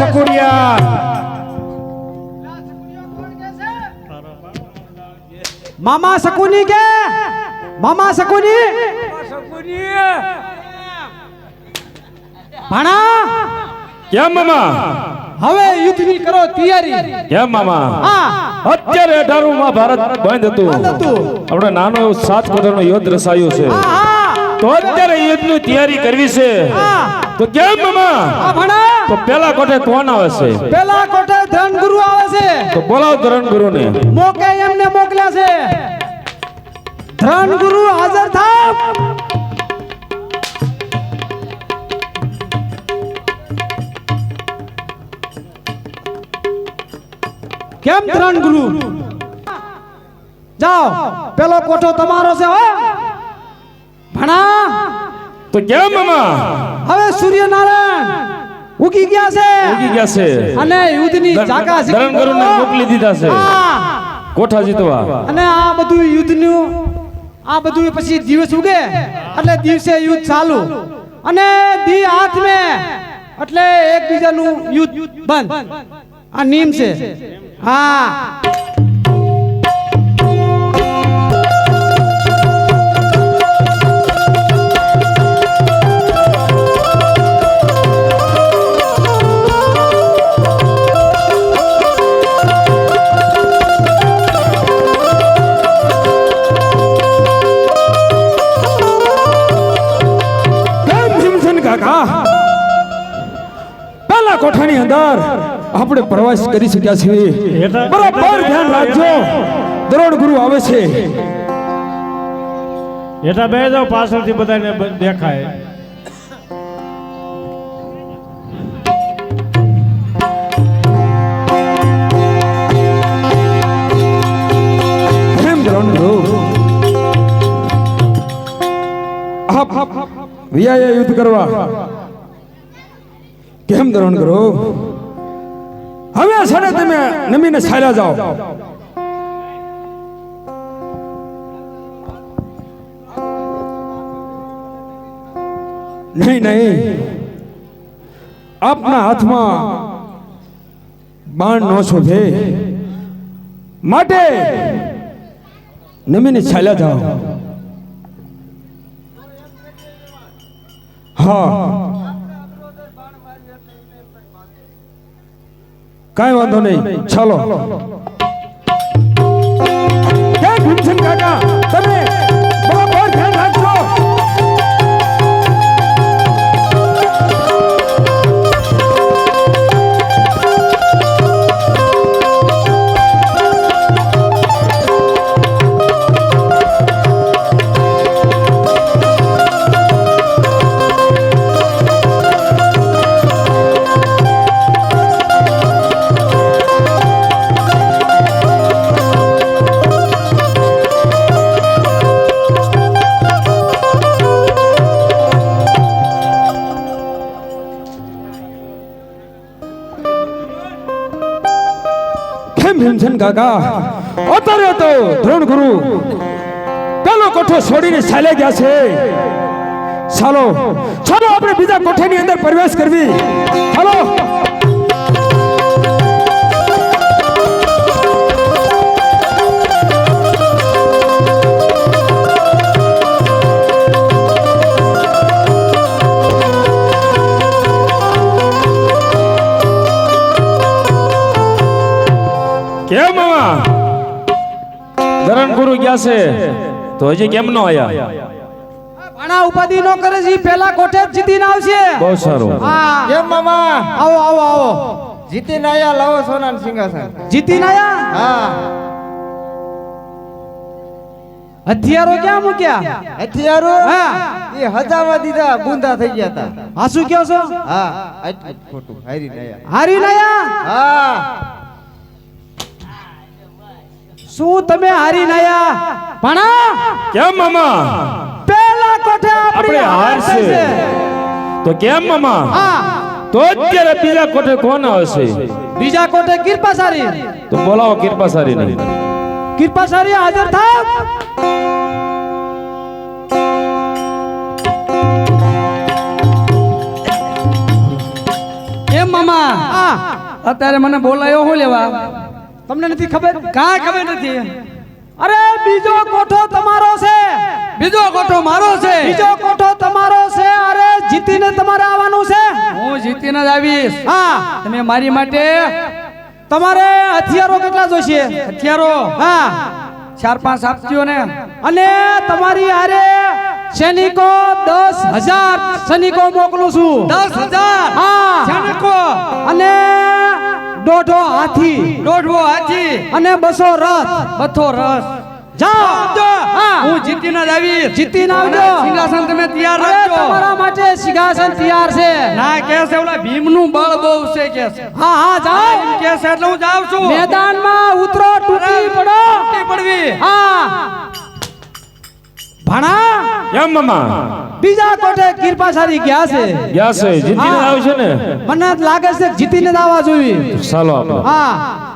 સકુરિયા મામા સકુની કે? મામા સકુની ભણા? કેમ મામા. હવે યુદ્ધની કરો તૈયારી. કેમ મામા. અત્યારે 18 માં ભારત બંધ હતું. આપણે નાનો એવો સાત કરોડનો યુદ્ધ રસાયો છે. તો અત્યારે યુદ્ધની તૈયારી કરવી છે. તો કેમ મામા? ભણા? તો પેલા કોઠે કોણ આવે છે? પેલા કોઠે ધન ગુરુ આવે છે. તો બોલાવ ધરણ ગુરુને મોકે એમને મોકલ્યા છે. ધન ગુરુ હાજર થાવ. કેમ ધન ગુરુ જાઓ પેલો કોઠો તમારો છે હો. ભણા. તો કેમ મામા? હવે સૂર્યનારાયણ. ઉગી ગયા છે. ઉગી ગયા છે. અને યુદ્ધની ધન- જાગા ધરણ ગુરુને મોકલી દીધા છે. કોઠા જીતવા. અને આ બધું યુદ્ધનું આ બધું પછી દિવસ ઉગે એટલે દિવસે યુદ્ધ ચાલુ. અને દી હાથ મે એટલે એકબીજાનું યુદ્ધ બંધ. આ નિયમ છે. હા. કાકા. પહેલા કોઠાની અંદર આપણે પ્રવાસ કરી શક્યા છીએ. બરાબર ધ્યાન રાખજો. દ્રોણ ગુરુ આવે છે. હેઠા બે જાવ પાછળથી બધાને દેખાય. વિયાએ યુદ્ધ કરવા. કેમ દ્રોણ ગુરુ હવે સડે તમે નમીને સાર્યા જાઓ. નહીં નહીં. આપના હાથમાં બાણ નો શોભે માટે નમીને ચાલ્યા જાઓ. હા. કાંઈ વાંધો નહીં. ચાલો. કાકા. તમે કેમ ભીમસેન કાકા અત્યારે તો દ્રોણ ગુરુ પેલો કોઠો છોડીને ચાલે ગયા છે. ચાલો ચાલો આપણે બીજા કોઠેની અંદર પ્રવેશ કરવી. ચાલો. ગુરુ ગયા છે? તો હજી કેમ નો આયા? ઘણા ઉપાધિ નો કરે છે પેલા કોઠે જીતીને આવશે. બહુ સારું. હા. કેમ મામા. આવો આવો આવો. જીતીને આયા લાવો સોનાન સિંહાસન. જીતીને આયા? હા. હથિયારો ક્યાં મૂક્યા? હથિયારો? હા. એ હજામાં દીધા બુંદા થઈ ગયા હતા હાસુ કયો છો? હા. ખોટું. હારી નયા હારી નયા હા. શું તમે હારી નયા ભણા કેમ મામા? પેલા કોઠે આપણે હાર હાર છે. તો કેમ મામા? હા. તો અત્યારે બીજા કોઠે કોણ આવશે? બીજા કોઠે કિરપાસારી તો બોલાવો કૃપાસારી નહીં કિરપાસારી હાજર થાવ. એમ મામા? હા. અત્યારે મને બોલાયો હું લેવા? તમને નથી ખબર? કાંઈ ખબર નથી અરે બીજો કોઠો તમારો છે. બીજો કોઠો મારો છે. બીજો કોઠો તમારો છે. અરે જીતીને તમારે આવવાનું છે. હું જીતીને જ આવીશ. હા. તમે મારી માટે તમારે હથિયારો કેટલા જોઈશે હથિયારો. હા. ચાર પાંચ આપજો ને. અને તમારી આરે સૈનિકો દસ હજાર સૈનિકો મોકલું છું. દસ હજાર. હા. સૈનિકો. અને દોઢો હાથી દોઢો હાથી અને બસો રથ. બથો રસ જાઓ. હા. હું જીતીને જ આવીશ. જીતીને આવજો. સિંહાસન તમે તૈયાર રાખજો. તમારા માટે સિંહાસન તૈયાર છે. ના કે છે ઓલા બળ બહુ છે કે છે. હા હા જાઓ. કે છે એટલે હું જાઉં છું. મેદાનમાં ઉતરો તૂટી પડો. તૂટી પડવી. હા. ભણા. એમ મામા. બીજા કોટે કૃપા સારી ગયા છે? ગયા છે. જીતીને આવશે ને? મને લાગે છે જીતીને જ આવવા જોઈએ. ચાલો આપણે. હા.